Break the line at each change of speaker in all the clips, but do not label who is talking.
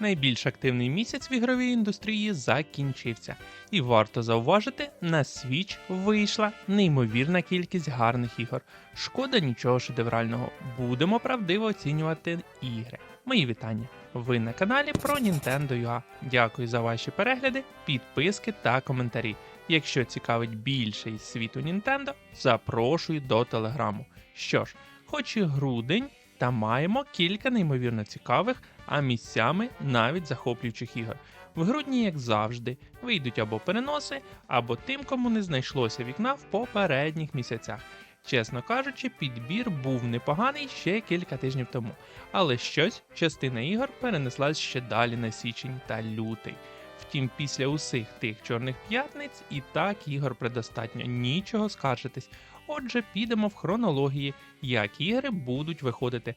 Найбільш активний місяць в ігровій індустрії закінчився, і варто зауважити, на Switch вийшла неймовірна кількість гарних ігор. Шкода нічого шедеврального. Будемо правдиво оцінювати ігри. Мої вітання. Ви на каналі про Nintendo UA. Дякую за ваші перегляди, підписки та коментарі. Якщо цікавить більше із світу Nintendo, запрошую до телеграму. Що ж, хоч і грудень, та маємо кілька неймовірно цікавих, а місцями навіть захоплюючих ігор. В грудні, як завжди, вийдуть або переноси, або тим, кому не знайшлося вікна в попередніх місяцях. Чесно кажучи, підбір був непоганий ще кілька тижнів тому, але щось частина ігор перенеслась ще далі на січень та лютий. Втім, після усіх тих чорних п'ятниць і так ігор предостатньо, нічого скаржитись. Отже, підемо в хронології, як ігри будуть виходити.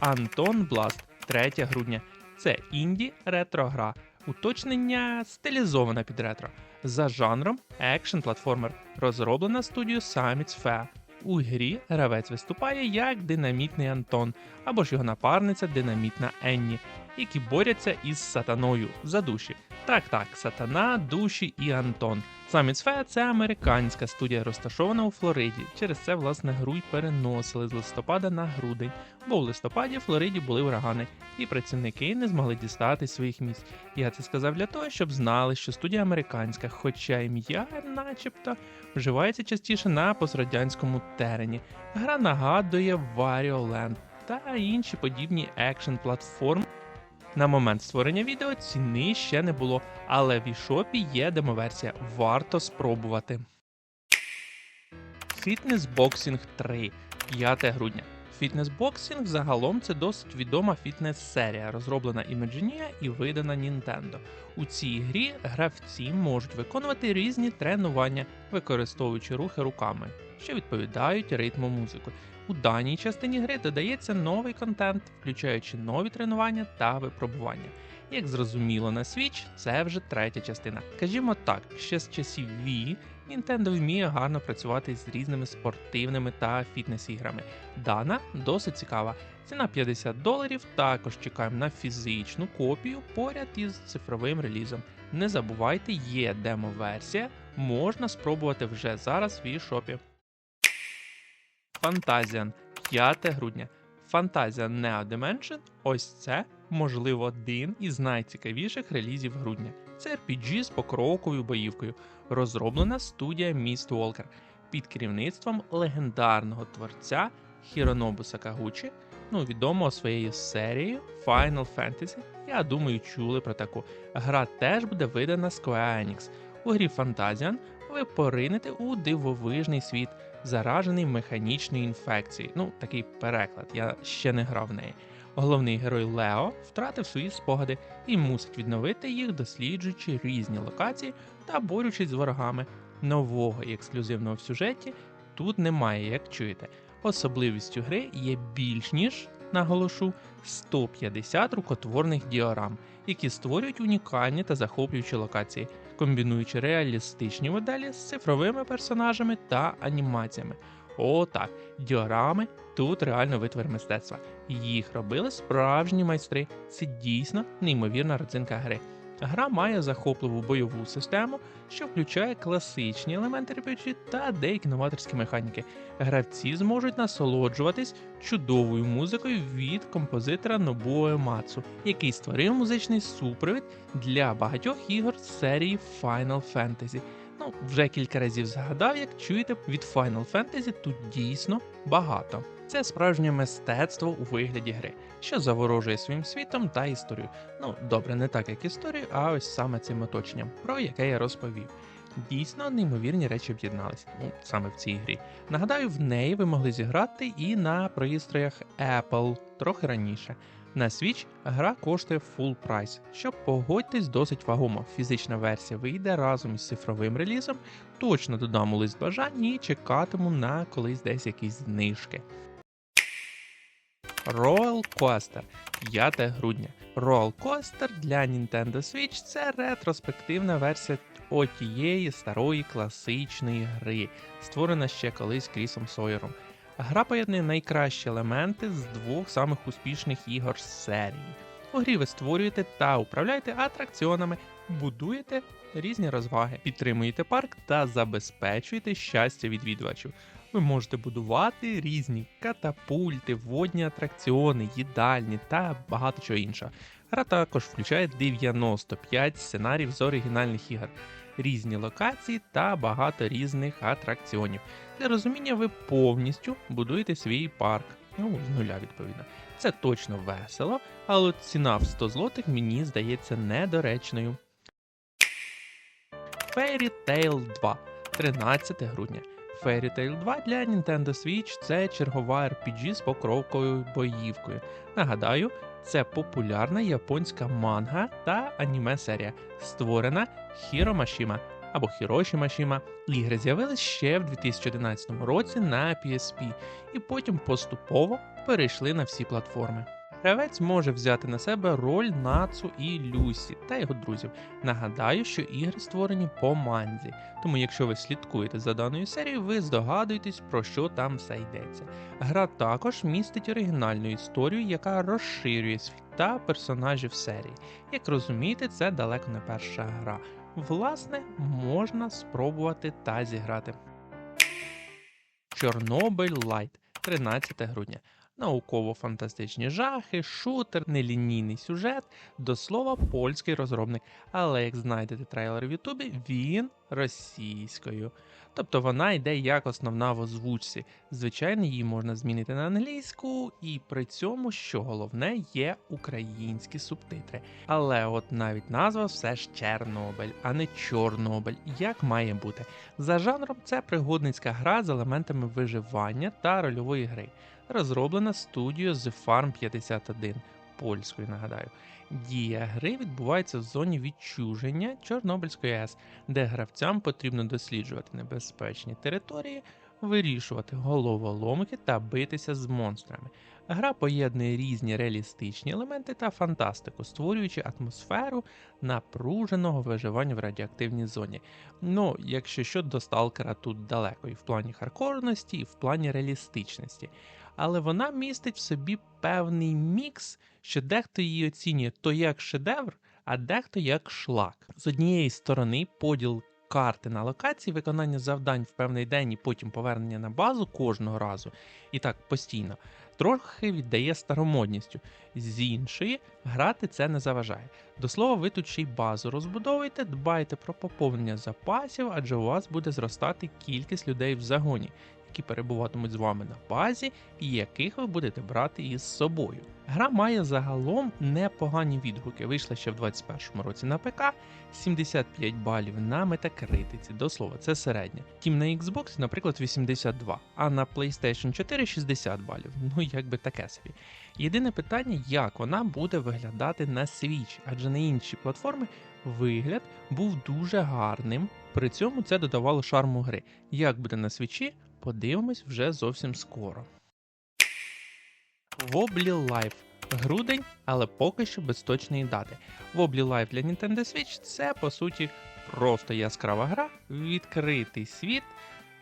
Антон Бласт, 3 грудня. Це інді ретро-гра. Уточнення стилізована під ретро. За жанром екшн платформер, розроблена студією Summits Fair. У грі гравець виступає як динамітний Антон або ж його напарниця динамітна Енні, які борються із сатаною за душі. Так, так, сатана, душі і Антон. Summits Fair – це американська студія, розташована у Флориді. Через це, власне, гру й переносили з листопада на грудень, бо в листопаді в Флориді були урагани, і працівники не змогли дістати своїх місць. Я це сказав для того, щоб знали, що студія американська, хоча ім'я, начебто, вживається частіше на пострадянському терені. Гра нагадує Land та інші подібні екшн платформи. На момент створення відео ціни ще не було, але в eShop є демоверсія. Варто спробувати. Boxing 3, 5 грудня. Boxing загалом це досить відома фітнес-серія, розроблена Imagineer і видана Nintendo. У цій грі гравці можуть виконувати різні тренування, використовуючи рухи руками, що відповідають ритму музики. У даній частині гри додається новий контент, включаючи нові тренування та випробування. Як зрозуміло на Switch, це вже третя частина. Скажімо так, ще з часів Wii Nintendo вміє гарно працювати з різними спортивними та фітнес-іграми. Дана досить цікава. Ціна 50 доларів. Також чекаємо на фізичну копію поряд із цифровим релізом. Не забувайте, є демо-версія, можна спробувати вже зараз в eShop. Фантазіан 5 грудня. Фантазіан Neo Dimension ось це, можливо, один із найцікавіших релізів грудня. Це RPG з покроковою боївкою, розроблена студія Mistwalker під керівництвом легендарного творця Хіронобу Сакагучі, ну відомого своєю серією Final Fantasy. Я думаю, чули про таку. Гра теж буде видана Square Enix. У грі Фантазіан ви поринете у дивовижний світ, заражений механічною інфекцією. Ну, такий переклад, я ще не грав в неї. Головний герой Лео втратив свої спогади і мусить відновити їх, досліджуючи різні локації та борючись з ворогами. Нового і ексклюзивного в сюжеті тут немає, як чуєте. Особливістю гри є більш ніж, наголошу, 150 рукотворних діорам, які створюють унікальні та захоплюючі локації, комбінуючи реалістичні моделі з цифровими персонажами та анімаціями. О, так, діорами тут реально витвір мистецтва. Їх робили справжні майстри. Це дійсно неймовірна родзинка гри. Гра має захопливу бойову систему, що включає класичні елементи RPG та деякі новаторські механіки. Гравці зможуть насолоджуватись чудовою музикою від композитора Нобуо Емацу, який створив музичний супровід для багатьох ігор з серії Final Fantasy. Ну, вже кілька разів згадав, як чуєте, від Final Fantasy тут дійсно багато. Це справжнє мистецтво у вигляді гри, що заворожує своїм світом та історією. Ну, добре, не так як історію, а ось саме цим оточенням, про яке я розповів. Дійсно, неймовірні речі об'єдналися ну, саме в цій грі. Нагадаю, в неї ви могли зіграти і на пристроях Apple трохи раніше. На Switch гра коштує full прайс, що погодьтесь досить вагомо. Фізична версія вийде разом із цифровим релізом. Точно додам у лист бажань і чекатиму на колись десь якісь знижки. Royal Coaster 5 грудня. Royal Coaster для Nintendo Switch це ретроспективна версія отієї старої класичної гри, створена ще колись Крісом Сойером. Гра поєднує найкращі елементи з двох самих успішних ігор серії. У грі ви створюєте та управляєте атракціонами, будуєте різні розваги, підтримуєте парк та забезпечуєте щастя відвідувачів. Ви можете будувати різні катапульти, водні атракціони, їдальні та багато чого іншого. Гра також включає 95 сценаріїв з оригінальних ігор, різні локації та багато різних атракціонів. Для розуміння ви повністю будуєте свій парк. Ну, з нуля, відповідно. Це точно весело, але ціна в 100 злотих мені здається недоречною. Fairy Tail 2 13 грудня. Fairy Tail 2 для Nintendo Switch це чергова RPG з покровковою боївкою. Нагадаю, це популярна японська манга та аніме серія, створена Хіро Машіма або Хіроші Машіма. Ігри з'явились ще в 2011 році на PSP і потім поступово перейшли на всі платформи. Гравець може взяти на себе роль Нацу і Люсі та його друзів. Нагадаю, що ігри створені по манзі, тому якщо ви слідкуєте за даною серією, ви здогадуєтесь, про що там все йдеться. Гра також містить оригінальну історію, яка розширює світ та персонажів серії. Як розумієте, це далеко не перша гра. Власне, можна спробувати та зіграти. Чорнобиль Лайт 13 грудня. Науково-фантастичні жахи, шутер, нелінійний сюжет, до слова, польський розробник. Але як знайдете трейлер в Ютубі, він російською. Тобто вона йде як основна в озвучці. Звичайно, її можна змінити на англійську, і при цьому, що головне, є українські субтитри. Але от навіть назва все ж Чернобиль, а не Чорнобиль, як має бути. За жанром це пригодницька гра з елементами виживання та рольової гри розроблена студією The Farm 51 польською, нагадаю. Дія гри відбувається в зоні відчуження Чорнобильської АЕС, де гравцям потрібно досліджувати небезпечні території, вирішувати головоломки та битися з монстрами. Гра поєднує різні реалістичні елементи та фантастику, створюючи атмосферу напруженого виживання в радіоактивній зоні. Ну, якщо що, до сталкера тут далеко, і в плані хардкорності, і в плані реалістичності. Але вона містить в собі певний мікс, що дехто її оцінює то як шедевр, а дехто як шлак. З однієї сторони, поділ карти на локації, виконання завдань в певний день і потім повернення на базу кожного разу, і так постійно, трохи віддає старомодністю. З іншої, грати це не заважає. До слова, ви тут ще й базу розбудовуєте, дбайте про поповнення запасів, адже у вас буде зростати кількість людей в загоні які перебуватимуть з вами на базі, і яких ви будете брати із собою. Гра має загалом непогані відгуки. Вийшла ще в 2021 році на ПК, 75 балів на метакритиці. До слова, це середня. Тім на Xbox, наприклад, 82, а на PlayStation 4 60 балів. Ну якби таке собі. Єдине питання, як вона буде виглядати на Switch, адже на інші платформи вигляд був дуже гарним. При цьому це додавало шарму гри. Як буде на свічі, Подивимось вже зовсім скоро. Wobbly Life. Грудень, але поки що без точної дати. Wobbly Life для Nintendo Switch це по суті просто яскрава гра, відкритий світ,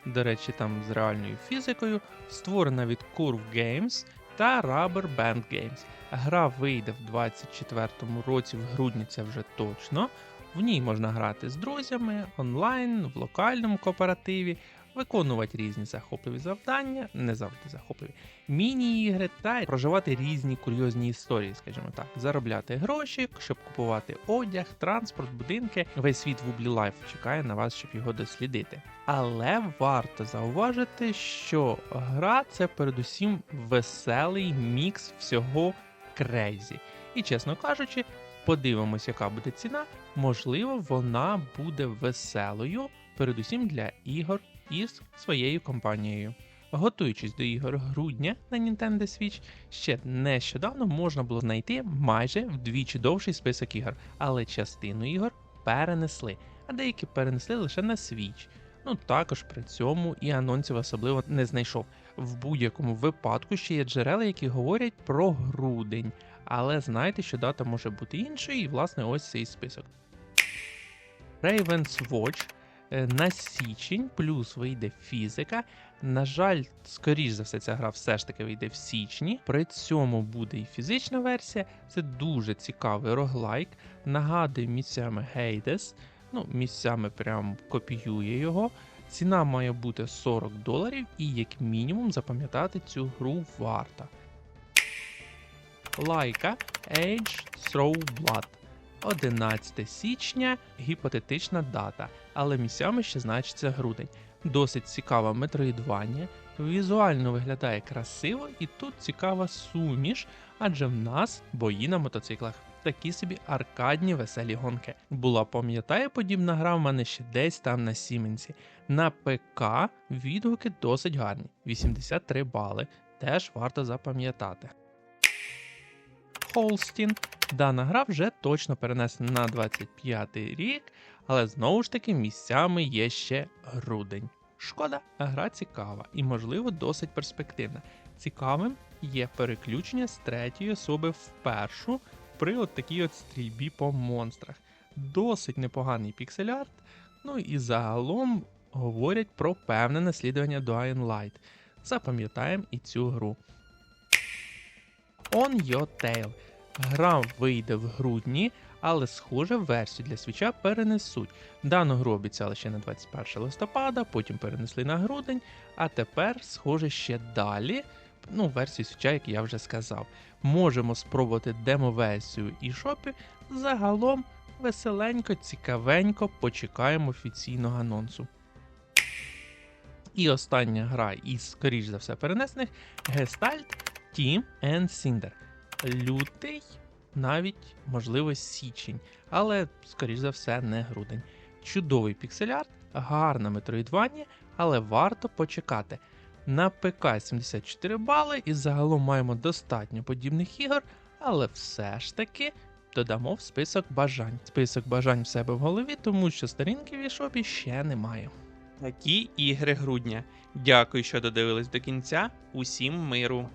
до речі, там з реальною фізикою, створена від Curve Games та Rubber Band Games. Гра вийде в 24-му році, в грудні це вже точно. В ній можна грати з друзями онлайн, в локальному кооперативі, виконувати різні захопливі завдання, не завжди захопливі, міні-ігри та проживати різні курйозні історії, скажімо так, заробляти гроші, щоб купувати одяг, транспорт, будинки. Весь світ в Лайф чекає на вас, щоб його дослідити. Але варто зауважити, що гра це передусім веселий мікс всього крейзі. І чесно кажучи, подивимось, яка буде ціна. Можливо, вона буде веселою, передусім для ігор із своєю компанією. Готуючись до ігор грудня на Nintendo Switch, ще нещодавно можна було знайти майже вдвічі довший список ігор, але частину ігор перенесли, а деякі перенесли лише на Switch. Ну також при цьому і анонсів особливо не знайшов. В будь-якому випадку ще є джерела, які говорять про грудень, але знайте, що дата може бути іншою, і власне ось цей список. Raven's Watch На січень плюс вийде фізика. На жаль, скоріш за все, ця гра все ж таки вийде в січні. При цьому буде і фізична версія. Це дуже цікавий роглайк. Нагадує місцями Hades. Ну, місцями прям копіює його. Ціна має бути 40 доларів, і як мінімум запам'ятати цю гру варто. Лайка Age Throw Blood. 11 січня гіпотетична дата, але місцями ще значиться грудень. Досить цікава метроїдвання, візуально виглядає красиво, і тут цікава суміш, адже в нас бої на мотоциклах. Такі собі аркадні веселі гонки. Була, пам'ятає, подібна гра в мене ще десь там на Сіменсі. На ПК відгуки досить гарні. 83 бали. Теж варто запам'ятати. Холстін. Дана гра вже точно перенесена на 25 рік, але знову ж таки місцями є ще грудень. Шкода, гра цікава і, можливо, досить перспективна. Цікавим є переключення з третьої особи в першу при от такій от стрільбі по монстрах. Досить непоганий піксель-арт, ну і загалом говорять про певне наслідування до Light. Запам'ятаємо і цю гру. On Your Tail. Гра вийде в грудні, але схоже версію для свіча перенесуть. Дану гру обіцяли ще на 21 листопада, потім перенесли на грудень, а тепер, схоже, ще далі. Ну, версію свіча, як я вже сказав. Можемо спробувати демо-версію і шопі. Загалом веселенько, цікавенько почекаємо офіційного анонсу. І остання гра із, скоріш за все, перенесених Gestalt Team and Cinder. Лютий, навіть, можливо, січень, але, скоріш за все, не грудень. Чудовий піксель-арт, гарне метроїдвання, але варто почекати. На ПК 74 бали і загалом маємо достатньо подібних ігор, але все ж таки додамо в список бажань. Список бажань в себе в голові, тому що сторінки в eShop ще немає.
Такі ігри грудня. Дякую, що додивились до кінця. Усім миру!